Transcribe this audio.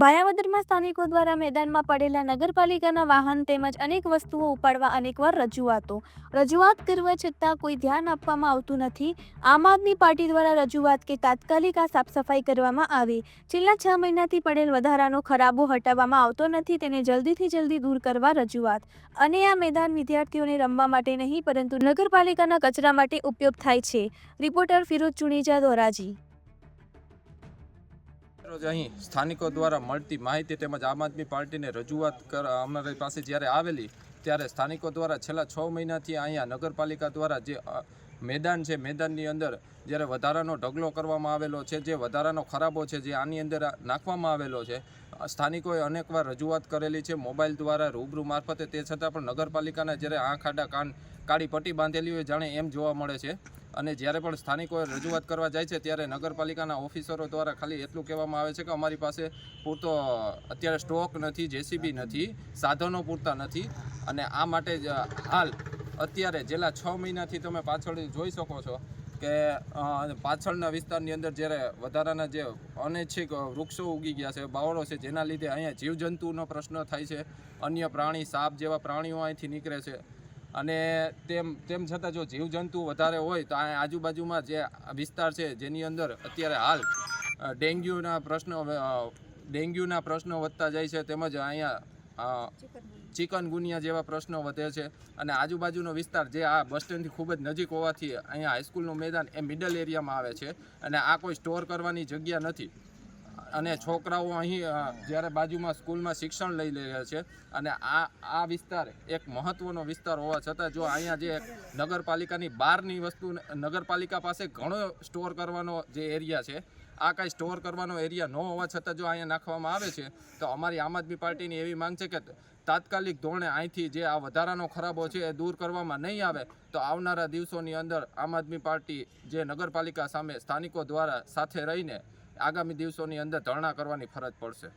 ભાયાવદરમાં સ્થાનિકો દ્વારા મેદાનમાં પડેલા નગરપાલિકાના વાહન તેમજ અનેક વસ્તુઓ ઉપાડવા અનેકવાર રજૂઆતો. રજૂઆત કરવા છતાં કોઈ ધ્યાન આપવામાં આવતું નથી. આમ આદમી પાર્ટી દ્વારા રજૂઆત કે તાત્કાલિક આ સાફસફાઈ કરવામાં આવે. છેલ્લા છ મહિનાથી પડેલ વધારાનો ખરાબો હટાવવામાં આવતો નથી, તેને જલ્દીથી જલ્દી દૂર કરવા રજૂઆત. અને આ મેદાન વિદ્યાર્થીઓને રમવા માટે નહીં, પરંતુ નગરપાલિકાના કચરા માટે ઉપયોગ થાય છે. રિપોર્ટર ફિરોજ ચુણીજા ધોરાજી રોજ અહીં સ્થાનિકો દ્વારા મળતી માહિતી તેમજ આમ આદમી પાર્ટીને રજૂઆત કર, અમારી પાસે જ્યારે આવેલી, ત્યારે સ્થાનિકો દ્વારા છેલ્લા છ મહિનાથી અહીંયા નગરપાલિકા દ્વારા જે મેદાન છે, મેદાનની અંદર જ્યારે વધારાનો ઢગલો કરવામાં આવેલો છે, જે વધારાનો ખરાબો છે, જે આની અંદર નાખવામાં આવેલો છે, સ્થાનિકોએ અનેકવાર રજૂઆત કરેલી છે, મોબાઈલ દ્વારા રૂબરૂ મારફતે. તે છતાં પણ નગરપાલિકાના જ્યારે આંખ, આડા, કાન કાળી પટ્ટી બાંધેલી હોય, જાણે એમ જોવા મળે છે. અને જ્યારે પણ સ્થાનિકોએ રજૂઆત કરવા જાય છે, ત્યારે નગરપાલિકાના ઓફિસરો દ્વારા ખાલી એટલું કહેવામાં આવે છે કે અમારી પાસે પૂરતો, અત્યારે સ્ટોક નથી, જેસીબી નથી, સાધનો પૂરતા નથી. અને આ માટે હાલ અત્યારે છેલ્લા છ મહિનાથી તમે પાછળ જોઈ શકો છો કે પાછળના વિસ્તારની અંદર જ્યારે વધારાના જે અનૈચ્છિક વૃક્ષો ઉગી ગયા છે, બાવળો છે, જેના લીધે અહીંયા જીવજંતુનો પ્રશ્ન થાય છે. અન્ય પ્રાણી, સાપ જેવા પ્રાણીઓ અહીંથી નીકળે છે. અને તેમ તેમ છતાં જો જીવજંતુ વધારે હોય તો આ આજુબાજુમાં જે વિસ્તાર છે, જેની અંદર અત્યારે હાલ ડેન્ગ્યુના પ્રશ્નો ડેન્ગ્યુના પ્રશ્નો વધતા જાય છે તેમજ અહીંયા ચિકનગુનિયા જેવા પ્રશ્નો વધે છે અને આજુબાજુનો વિસ્તાર જે આ બસ સ્ટેન્ડથી ખૂબ જ નજીક હોવાથી અહીંયા હાઈસ્કૂલનું મેદાન એ મિડલ એરિયામાં આવે છે અને આ કોઈ સ્ટોર કરવાની જગ્યા નથી. અને છોકરાઓ અહીં જ્યારે બાજુમાં સ્કૂલમાં શિક્ષણ લઈ રહ્યા છે અને આ આ વિસ્તાર એક મહત્વનો વિસ્તાર હોવા છતાં જો અહીંયા જે નગરપાલિકાની બહારની વસ્તુ, નગરપાલિકા પાસે ઘણો સ્ટોર કરવાનો જે એરિયા છે, આ કાંઈ સ્ટોર કરવાનો એરિયા ન હોવા છતાં જો અહીંયા નાખવામાં આવે છે, તો અમારી આમ આદમી પાર્ટીની એવી માંગ છે કે તાત્કાલિક ધોરણે અહીંથી જે આ વધારાનો ખરાબો છે એ દૂર કરવામાં નહીં આવે, તો આવનારા દિવસોની અંદર આમ આદમી પાર્ટી જે નગરપાલિકા સામે સ્થાનિકો દ્વારા સાથે રહીને આગામી દિવસોની અંદર ધરણા કરવાની ફરજ પડશે.